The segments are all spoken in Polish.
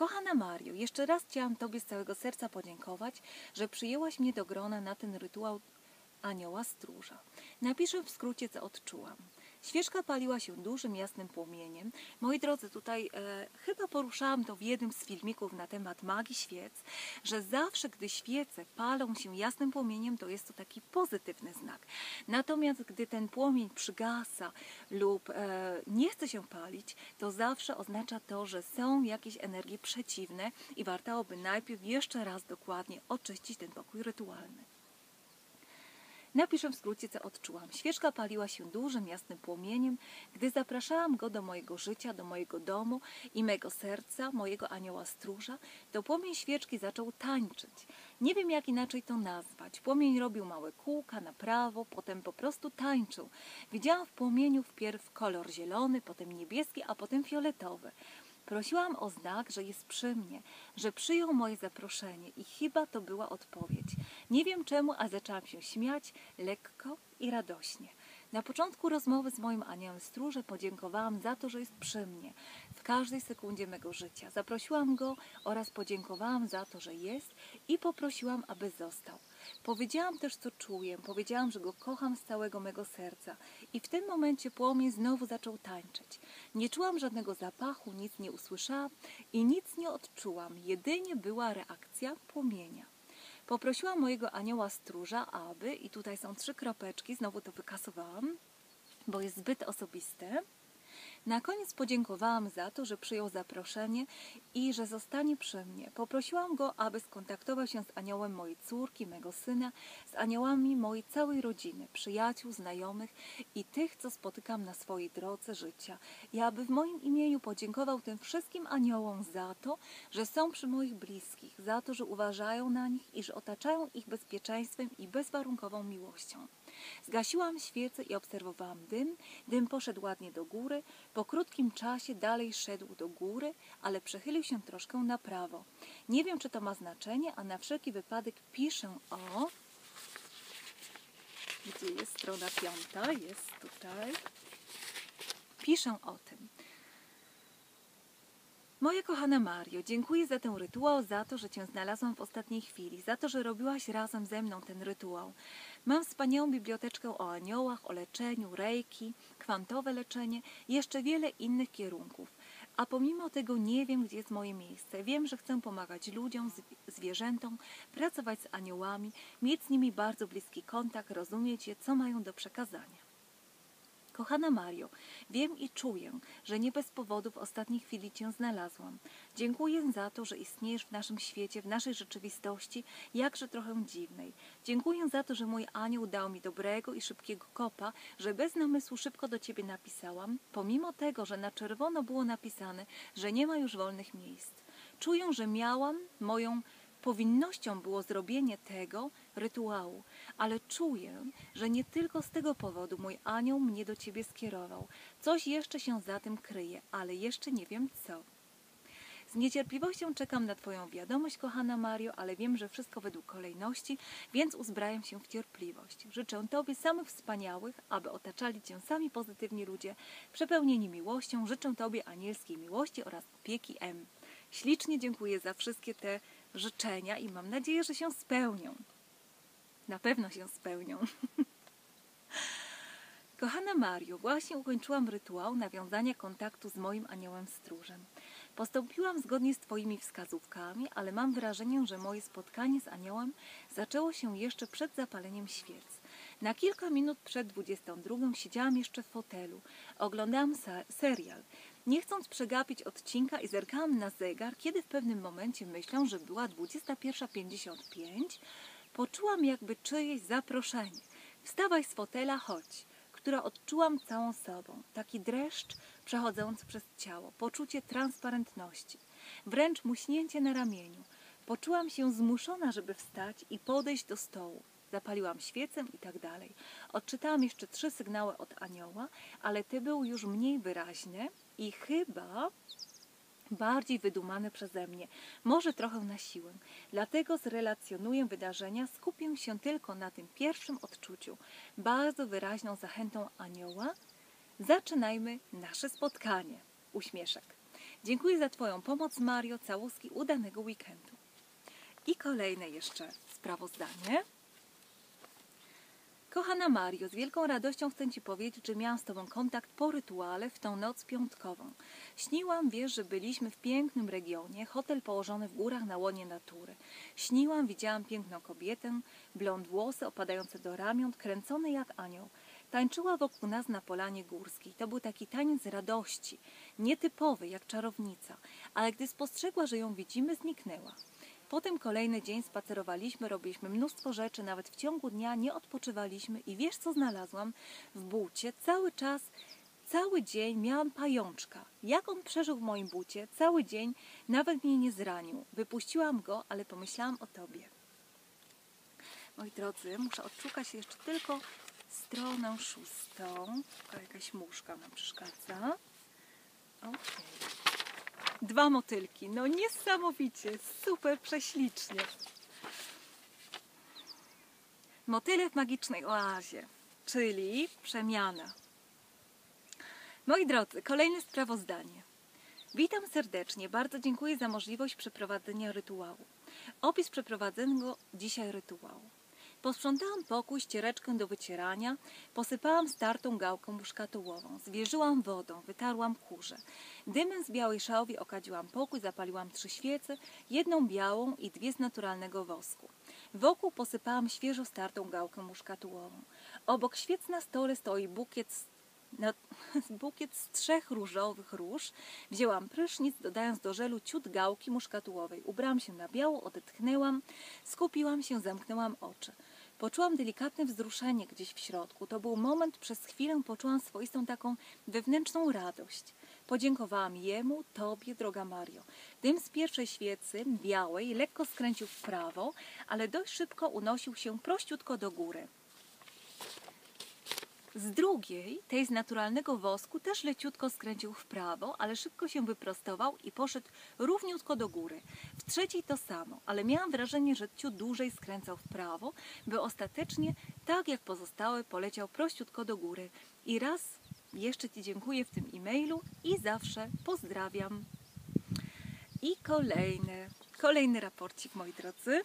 Kochana Mario, jeszcze raz chciałam Tobie z całego serca podziękować, że przyjęłaś mnie do grona na ten rytuał anioła stróża. Napiszę w skrócie, co odczułam. Świeczka paliła się dużym, jasnym płomieniem. Moi drodzy, tutaj e, chyba poruszałam to w jednym z filmików na temat magii świec, że zawsze, gdy świece palą się jasnym płomieniem, to jest to taki pozytywny znak. Natomiast gdy ten płomień przygasa lub e, nie chce się palić, to zawsze oznacza to, że są jakieś energie przeciwne i wartałoby najpierw jeszcze raz dokładnie oczyścić ten pokój rytualny. Napiszę w skrócie, co odczułam. Świeczka paliła się dużym, jasnym płomieniem, gdy zapraszałam go do mojego życia, do mojego domu i mego serca, mojego anioła stróża, to płomień świeczki zaczął tańczyć. Nie wiem, jak inaczej to nazwać. Płomień robił małe kółka na prawo, potem po prostu tańczył. Widziałam w płomieniu wpierw kolor zielony, potem niebieski, a potem fioletowy. Prosiłam o znak, że jest przy mnie, że przyjął moje zaproszenie i chyba to była odpowiedź. Nie wiem czemu, a zaczęłam się śmiać lekko i radośnie. Na początku rozmowy z moim aniołem stróże podziękowałam za to, że jest przy mnie w każdej sekundzie mego życia. Zaprosiłam go oraz podziękowałam za to, że jest i poprosiłam, aby został. Powiedziałam też, co czuję, powiedziałam, że go kocham z całego mego serca i w tym momencie płomień znowu zaczął tańczyć. Nie czułam żadnego zapachu, nic nie usłyszałam i nic nie odczułam, jedynie była reakcja płomienia. Poprosiłam mojego anioła stróża, aby, i tutaj są trzy kropeczki, znowu to wykasowałam, bo jest zbyt osobiste, na koniec podziękowałam za to, że przyjął zaproszenie i że zostanie przy mnie. Poprosiłam go, aby skontaktował się z aniołem mojej córki, mego syna, z aniołami mojej całej rodziny, przyjaciół, znajomych i tych, co spotykam na swojej drodze życia. I aby w moim imieniu podziękował tym wszystkim aniołom za to, że są przy moich bliskich, za to, że uważają na nich i że otaczają ich bezpieczeństwem i bezwarunkową miłością. Zgasiłam świecę i obserwowałam dym. Dym poszedł ładnie do góry. Po krótkim czasie dalej szedł do góry, ale przechylił się troszkę na prawo. Nie wiem, czy to ma znaczenie, a na wszelki wypadek piszę o... Gdzie jest strona piąta? Jest tutaj. Piszę o tym. Moja kochana Mario, dziękuję za ten rytuał, za to, że Cię znalazłam w ostatniej chwili, za to, że robiłaś razem ze mną ten rytuał. Mam wspaniałą biblioteczkę o aniołach, o leczeniu, rejki, kwantowe leczenie i jeszcze wiele innych kierunków. A pomimo tego nie wiem, gdzie jest moje miejsce. Wiem, że chcę pomagać ludziom, zwierzętom, pracować z aniołami, mieć z nimi bardzo bliski kontakt, rozumieć je, co mają do przekazania. Kochana Mario, wiem i czuję, że nie bez powodu w ostatniej chwili Cię znalazłam. Dziękuję za to, że istniejesz w naszym świecie, w naszej rzeczywistości, jakże trochę dziwnej. Dziękuję za to, że mój anioł dał mi dobrego i szybkiego kopa, że bez namysłu szybko do Ciebie napisałam, pomimo tego, że na czerwono było napisane, że nie ma już wolnych miejsc. Czuję, że miałam moją Powinnością było zrobienie tego rytuału, ale czuję, że nie tylko z tego powodu mój anioł mnie do Ciebie skierował. Coś jeszcze się za tym kryje, ale jeszcze nie wiem co. Z niecierpliwością czekam na Twoją wiadomość, kochana Mario, ale wiem, że wszystko według kolejności, więc uzbrajam się w cierpliwość. Życzę Tobie samych wspaniałych, aby otaczali Cię sami pozytywni ludzie, przepełnieni miłością. Życzę Tobie anielskiej miłości oraz opieki M. Ślicznie dziękuję za wszystkie te życzenia i mam nadzieję, że się spełnią. Na pewno się spełnią. Kochana Mario, właśnie ukończyłam rytuał nawiązania kontaktu z moim aniołem stróżem. Postąpiłam zgodnie z Twoimi wskazówkami, ale mam wrażenie, że moje spotkanie z aniołem zaczęło się jeszcze przed zapaleniem świec. Na kilka minut przed 22 siedziałam jeszcze w fotelu. Oglądałam serial. Nie chcąc przegapić odcinka i zerkałam na zegar, kiedy w pewnym momencie myślę, że była 21.55, poczułam jakby czyjeś zaproszenie. Wstawaj z fotela, chodź, która odczułam całą sobą. Taki dreszcz przechodzący przez ciało, poczucie transparentności, wręcz muśnięcie na ramieniu. Poczułam się zmuszona, żeby wstać i podejść do stołu. Zapaliłam świecę i tak dalej. Odczytałam jeszcze trzy sygnały od anioła, ale te były już mniej wyraźne i chyba bardziej wydumane przeze mnie, może trochę na siłę. Dlatego zrelacjonuję wydarzenia, skupię się tylko na tym pierwszym odczuciu, bardzo wyraźną zachętą anioła. Zaczynajmy nasze spotkanie. Uśmieszek. Dziękuję za Twoją pomoc, Mario. Całuski udanego weekendu. I kolejne jeszcze sprawozdanie. Kochana Mario, z wielką radością chcę Ci powiedzieć, że miałam z Tobą kontakt po rytuale w tą noc piątkową. Śniłam, wiesz, że byliśmy w pięknym regionie, hotel położony w górach na łonie natury. Śniłam, widziałam piękną kobietę, blond włosy opadające do ramion, kręcone jak anioł. Tańczyła wokół nas na polanie górskiej. To był taki taniec radości, nietypowy jak czarownica, ale gdy spostrzegła, że ją widzimy, zniknęła. Potem kolejny dzień spacerowaliśmy, robiliśmy mnóstwo rzeczy, nawet w ciągu dnia nie odpoczywaliśmy i wiesz co znalazłam? W bucie cały czas, cały dzień miałam pajączka. Jak on przeżył w moim bucie cały dzień, nawet mnie nie zranił. Wypuściłam go, ale pomyślałam o tobie. Moi drodzy, muszę odszukać jeszcze tylko stronę szóstą. O, jakaś muszka nam przeszkadza. Okej. Dwa motylki. No niesamowicie, super prześlicznie. Motyle w magicznej oazie, czyli przemiana. Moi drodzy, kolejne sprawozdanie. Witam serdecznie. Bardzo dziękuję za możliwość przeprowadzenia rytuału. Opis przeprowadzonego dzisiaj rytuału. Posprzątałam pokój, ściereczkę do wycierania, posypałam startą gałką muszkatołową, zwierzyłam wodą, wytarłam kurze. Dymem z białej szałwi okadziłam pokój, zapaliłam trzy świece, jedną białą i dwie z naturalnego wosku. Wokół posypałam świeżo startą gałkę muszkatułową. Obok świec na stole stoi bukiet na, bukiet z trzech różowych róż. Wzięłam prysznic, dodając do żelu ciut gałki muszkatułowej. Ubrałam się na biało, odetchnęłam, skupiłam się, zamknęłam oczy. Poczułam delikatne wzruszenie gdzieś w środku. To był moment, przez chwilę poczułam swoistą taką wewnętrzną radość. Podziękowałam jemu, tobie, droga Mario. Dym z pierwszej świecy, białej, lekko skręcił w prawo, ale dość szybko unosił się prościutko do góry. Z drugiej, tej z naturalnego wosku, też leciutko skręcił w prawo, ale szybko się wyprostował i poszedł równiutko do góry. W trzeciej to samo, ale miałam wrażenie, że ciut dłużej skręcał w prawo, by ostatecznie, tak jak pozostałe, poleciał prościutko do góry. I raz jeszcze Ci dziękuję w tym e-mailu i zawsze pozdrawiam. I kolejny, kolejny raporcik, moi drodzy.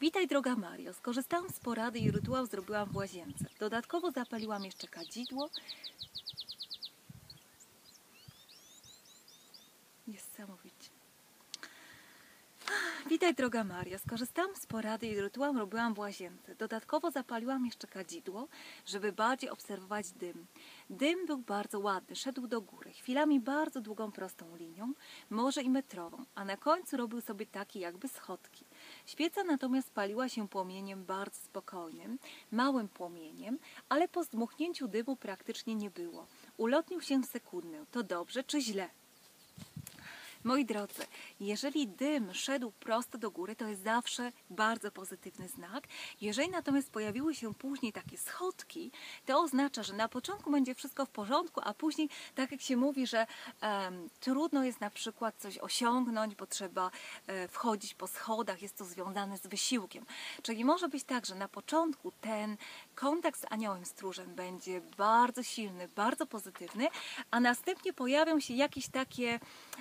Witaj droga Mario, skorzystałam z porady i rytuał zrobiłam w łazience. Dodatkowo zapaliłam jeszcze kadzidło. Niesamowicie. Witaj droga Maria, skorzystałam z porady i rytuał robiłam w łazience. Dodatkowo zapaliłam jeszcze kadzidło, żeby bardziej obserwować dym. Dym był bardzo ładny, szedł do góry, chwilami bardzo długą prostą linią, może i metrową, a na końcu robił sobie takie jakby schodki. Świeca natomiast paliła się płomieniem bardzo spokojnym, małym płomieniem, ale po zdmuchnięciu dymu praktycznie nie było. Ulotnił się w sekundę. To dobrze czy źle? Moi drodzy, jeżeli dym szedł prosto do góry, to jest zawsze bardzo pozytywny znak. Jeżeli natomiast pojawiły się później takie schodki, to oznacza, że na początku będzie wszystko w porządku, a później, tak jak się mówi, że um, trudno jest na przykład coś osiągnąć, bo trzeba e, wchodzić po schodach, jest to związane z wysiłkiem. Czyli może być tak, że na początku ten kontakt z aniołem stróżem będzie bardzo silny, bardzo pozytywny, a następnie pojawią się jakieś takie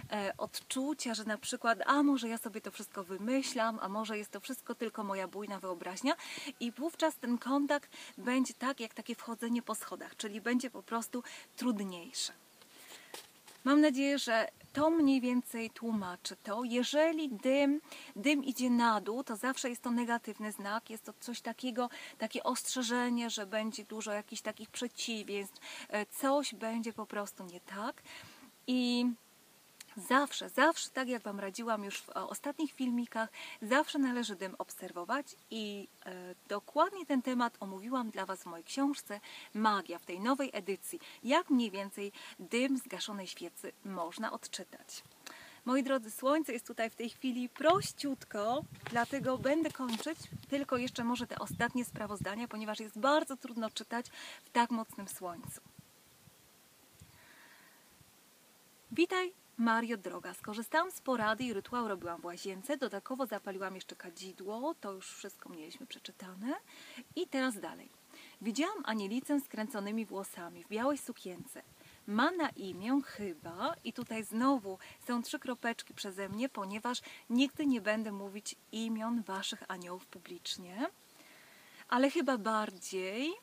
e, odczucia, że na przykład, a może ja sobie to wszystko wymyślam, a może jest to wszystko tylko moja bujna wyobraźnia i wówczas ten kontakt będzie tak jak takie wchodzenie po schodach, czyli będzie po prostu trudniejsze. Mam nadzieję, że to mniej więcej tłumaczy to. Jeżeli dym, dym idzie na dół, to zawsze jest to negatywny znak, jest to coś takiego, takie ostrzeżenie, że będzie dużo jakichś takich przeciwieństw, e, coś będzie po prostu nie tak. I Zawsze, zawsze, tak jak Wam radziłam już w ostatnich filmikach, zawsze należy dym obserwować i e, dokładnie ten temat omówiłam dla Was w mojej książce Magia w tej nowej edycji. Jak mniej więcej dym zgaszonej świecy można odczytać. Moi drodzy, słońce jest tutaj w tej chwili prościutko, dlatego będę kończyć tylko jeszcze może te ostatnie sprawozdania, ponieważ jest bardzo trudno czytać w tak mocnym słońcu. Witaj Mario droga, skorzystałam z porady i rytuał robiłam w łazience, dodatkowo zapaliłam jeszcze kadzidło, to już wszystko mieliśmy przeczytane. I teraz dalej. Widziałam anielicę z kręconymi włosami w białej sukience. ma na imię chyba, i tutaj znowu są trzy kropeczki przeze mnie, ponieważ nigdy nie będę mówić imion waszych aniołów publicznie, ale chyba bardziej.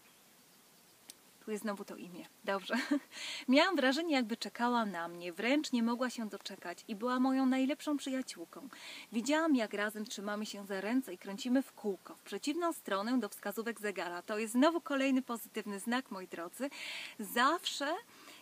Tu jest znowu to imię. Dobrze. Miałam wrażenie, jakby czekała na mnie, wręcz nie mogła się doczekać i była moją najlepszą przyjaciółką. Widziałam, jak razem trzymamy się za ręce i kręcimy w kółko, w przeciwną stronę do wskazówek zegara. To jest znowu kolejny pozytywny znak, moi drodzy. Zawsze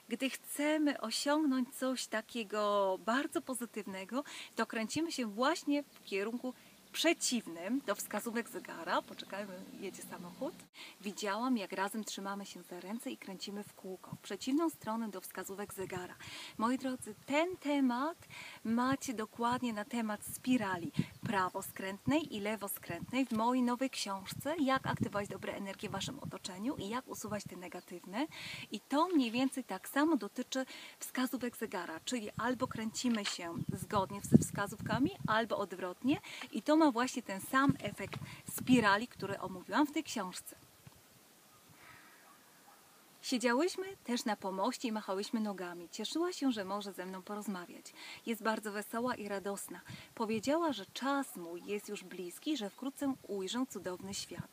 gdy chcemy osiągnąć coś takiego bardzo pozytywnego, to kręcimy się właśnie w kierunku przeciwnym do wskazówek zegara. Poczekajmy, jedzie samochód. Widziałam, jak razem trzymamy się za ręce i kręcimy w kółko, w przeciwną stronę do wskazówek zegara. Moi drodzy, ten temat macie dokładnie na temat spirali prawoskrętnej i lewoskrętnej w mojej nowej książce Jak aktywować dobre energie w Waszym otoczeniu i jak usuwać te negatywne. I to mniej więcej tak samo dotyczy wskazówek zegara, czyli albo kręcimy się zgodnie ze wskazówkami, albo odwrotnie. I to ma właśnie ten sam efekt spirali, który omówiłam w tej książce. Siedziałyśmy też na pomoście i machałyśmy nogami. Cieszyła się, że może ze mną porozmawiać. Jest bardzo wesoła i radosna. Powiedziała, że czas mój jest już bliski, że wkrótce ujrzę cudowny świat.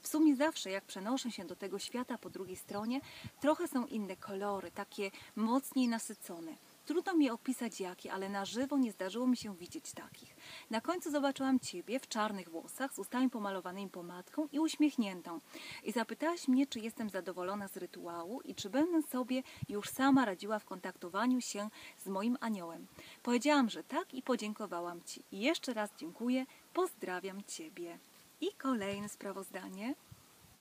W sumie zawsze, jak przenoszę się do tego świata po drugiej stronie, trochę są inne kolory, takie mocniej nasycone. Trudno mi opisać jakie, ale na żywo nie zdarzyło mi się widzieć takich. Na końcu zobaczyłam Ciebie w czarnych włosach, z ustami pomalowanymi pomadką i uśmiechniętą. I zapytałaś mnie, czy jestem zadowolona z rytuału i czy będę sobie już sama radziła w kontaktowaniu się z moim aniołem. Powiedziałam, że tak i podziękowałam Ci. I jeszcze raz dziękuję, pozdrawiam Ciebie. I kolejne sprawozdanie.